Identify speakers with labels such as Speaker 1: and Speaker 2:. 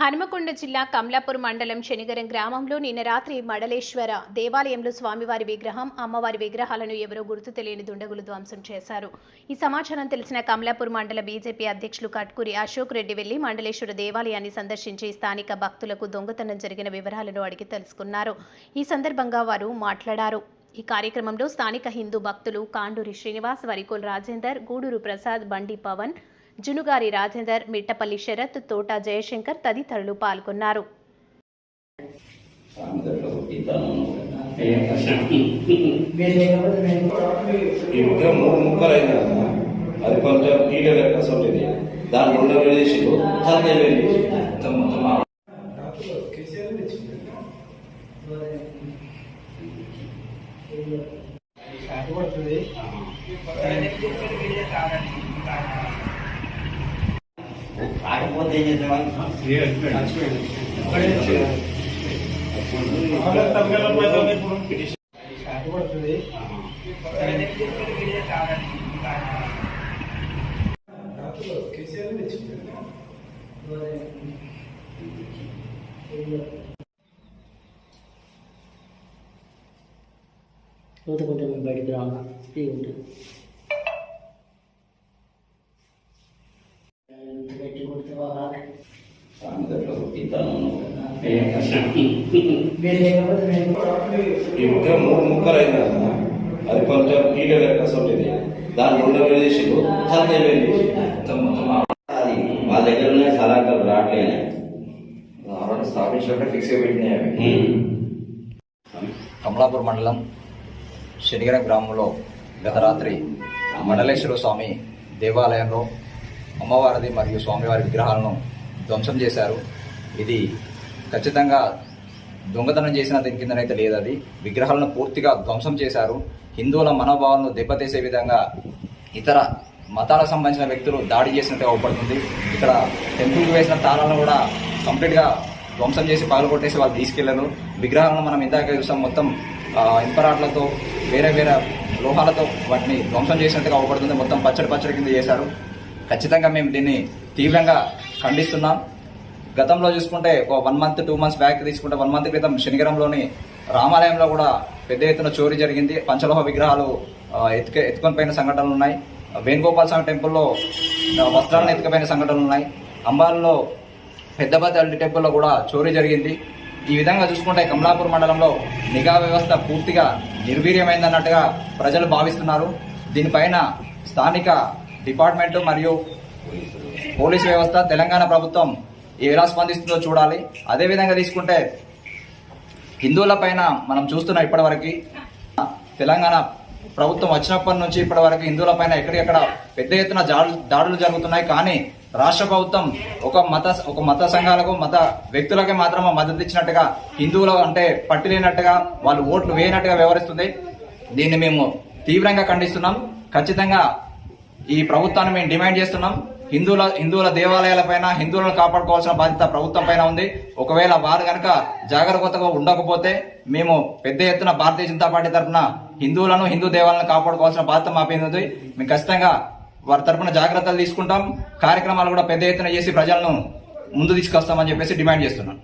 Speaker 1: హనుమకొండ జిల్లా కమలాపూర్ మండలం శనిగరం గ్రామంలో నిన్న రాత్రి మడలేశ్వర దేవాలయంలో స్వామివారి విగ్రహం అమ్మవారి విగ్రహాలను ఎవరో గుర్తు తెలియని దుండగులు ధ్వంసం చేశారు. ఈ సమాచారం తెలిసిన కమలాపూర్ మండల బీజేపీ అధ్యక్షులు కట్కూరి అశోక్ రెడ్డి వెళ్ళి మండలేశ్వర దేవాలయాన్ని సందర్శించి స్థానిక భక్తులకు దొంగతనం జరిగిన వివరాలను అడిగి తెలుసుకున్నారు. ఈ సందర్భంగా వారు మాట్లాడారు. ఈ కార్యక్రమంలో స్థానిక హిందూ భక్తులు కాండూరి శ్రీనివాస్ వరికోల్ రాజేందర్ గూడూరు ప్రసాద్ బండి పవన్ జునుగారి రాజేందర్ మిట్టపల్లి శరత్ తోట జయశంకర్ తదితరులు పాల్గొన్నారు.
Speaker 2: అది కొంచెం దాని రెండు వేలు వేలు చేసి మొత్తం మొత్తం ఆ-
Speaker 3: కాకపోతే ఏం చేద్దామని
Speaker 4: యువత కొంచెం మేము బయటికి రావాలా ఫ్రీ ఉంటుంది
Speaker 2: విగ్రహం మూడు ముక్కలు అయింది అది కొంచెం నీళ్ళ లెక్క సొంటిది దాని రెండు వేలు చేసి తలకాయ వేలు
Speaker 3: అది మా దగ్గర ఉన్న సలహాలు రావట్లేనే ఆల్రెడీ స్థాపించినట్టు ఫిక్స్ పెట్టినాయి అవి.
Speaker 5: కమలాపూర్ మండలం శనిగరం గ్రామంలో గత రాత్రి మండలేశ్వర స్వామి దేవాలయంలో అమ్మవారిది మరియు స్వామివారి విగ్రహాలను ధ్వంసం చేశారు. ఇది ఖచ్చితంగా దొంగతనం చేసిన దీని కిందనైతే లేదు అది. విగ్రహాలను పూర్తిగా ధ్వంసం చేశారు. హిందువుల మనోభావాలను దెబ్బతీసే విధంగా ఇతర మతాలకు సంబంధించిన వ్యక్తులు దాడి చేసినట్టుగా అవపడుతుంది. ఇక్కడ టెంపుల్కి వేసిన తాళాలను కూడా కంప్లీట్గా ధ్వంసం చేసి పగలగొట్టేసి వాళ్ళు తీసుకెళ్ళారు. విగ్రహాలను మనం ఇందాక చూసాం. మొత్తం ఇంపరాట్లతో వేరే వేరే లోహాలతో వాటిని ధ్వంసం చేసినట్టుగా అవపడుతుంది. మొత్తం పచ్చడి పచ్చడి కింద చేశారు. ఖచ్చితంగా మేము దీన్ని తీవ్రంగా ఖండిస్తున్నాం. గతంలో చూసుకుంటే ఒక one month two months back తీసుకుంటే వన్ మంత్ క్రితం శనిగరంలోని రామాలయంలో కూడా పెద్ద ఎత్తున చోరీ జరిగింది. పంచలోహ విగ్రహాలు ఆ, ఎత్తుక ఎత్తుకొని పోయిన సంఘటనలు ఉన్నాయి. వేణుగోపాల స్వామి టెంపుల్లో వస్త్రాలను ఎత్తుకుపోయిన సంఘటనలు ఉన్నాయి. అంబాల్లో పెద్దపల్లి టెంపుల్లో కూడా చోరీ జరిగింది. ఈ విధంగా చూసుకుంటే కమలాపూర్ మండలంలో నిఘా వ్యవస్థ పూర్తిగా నిర్వీర్యమైందన్నట్టుగా ప్రజలు భావిస్తున్నారు. దీనిపైన స్థానిక డిపార్ట్మెంట్ మరియు పోలీస్ వ్యవస్థ తెలంగాణ ప్రభుత్వం ఎలా స్పందిస్తుందో చూడాలి. అదేవిధంగా తీసుకుంటే హిందువుల పైన మనం చూస్తున్న ఇప్పటివరకు తెలంగాణ ప్రభుత్వం వచ్చినప్పటి నుంచి ఇప్పటివరకు హిందువులపైన హిందువుల ఎక్కడికెక్కడ పెద్ద ఎత్తున దాడులు జరుగుతున్నాయి. కానీ రాష్ట్ర ప్రభుత్వం ఒక మత ఒక మత సంఘాలకు మత వ్యక్తులకే మాత్రమే మద్దతు ఇచ్చినట్టుగా హిందువులు అంటే పట్టి లేనట్టుగా వాళ్ళు ఓట్లు వేయనట్టుగా వ్యవహరిస్తుంది. దీన్ని మేము తీవ్రంగా ఖండిస్తున్నాం. ఖచ్చితంగా ఈ ప్రభుత్వాన్ని మేము డిమాండ్ చేస్తున్నాం. హిందువుల హిందువుల దేవాలయాలపైన హిందువులను కాపాడుకోవాల్సిన బాధ్యత ప్రభుత్వం పైన ఉంది. ఒకవేళ వారు కనుక జాగ్రత్తగా ఉండకపోతే మేము పెద్ద ఎత్తున భారతీయ జనతా పార్టీ తరఫున హిందువులను హిందూ దేవాలను కాపాడుకోవాల్సిన బాధ్యత మా ఉంది. మేము ఖచ్చితంగా వారి తరఫున జాగ్రత్తలు తీసుకుంటాం. కార్యక్రమాలు కూడా పెద్ద ఎత్తున చేసి ప్రజలను ముందు తీసుకొస్తామని చెప్పేసి డిమాండ్ చేస్తున్నాం.